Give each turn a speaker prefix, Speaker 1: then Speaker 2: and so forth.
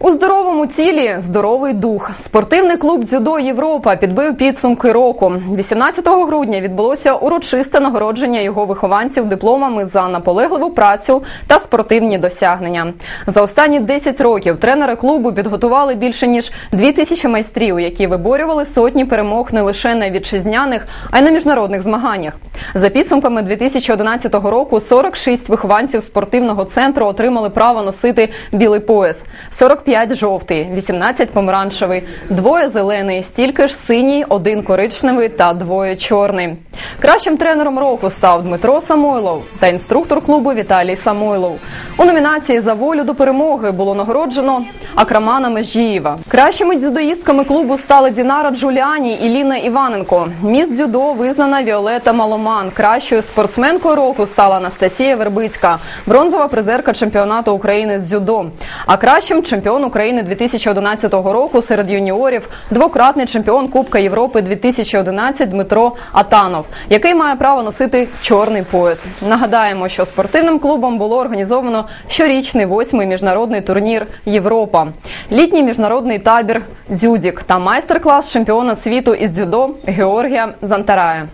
Speaker 1: У здоровому тілі здоровий дух. Спортивний клуб дзюдо Європа підбив підсумки року. 18 грудня відбулося урочисте нагородження його вихованців дипломами за наполегливу працю та спортивні досягнення. За останні 10 років тренери клубу підготували більше ніж 2 тисячі майстрів, які виборювали сотні перемог не лише на вітчизняних, а й на міжнародних змаганнях. За підсумками 2011 року 46 вихованців спортивного центру отримали право носити білий пояс. 45 жовтий, 18 помаранчевий, двоє зелений, стільки ж синій, один коричневий та двоє чорний. Кращим тренером року став Дмитро Самойлов та інструктор клубу Віталій Самойлов. У номінації за волю до перемоги було нагороджено Акрамана Межієва. Кращими дзюдоїстками клубу стали Дінара Джуліані і Ліна Іваненко. Міс дзюдо визнана Віолета Маломан. Кращою спортсменкою року стала Анастасія Вербицька, бронзова призерка чемпіонату України з дзюдо. А кращим чемпіон України 2011 року серед юніорів двократний чемпіон Кубка Європи 2011 Дмитро Атанов, який має право носити чорний пояс. Нагадаємо, що спортивним клубом було організовано щорічний восьмий міжнародний турнір Європа, літній міжнародний табір Дзюдік та майстер-клас чемпіона світу із дзюдо Георгія Зантарая.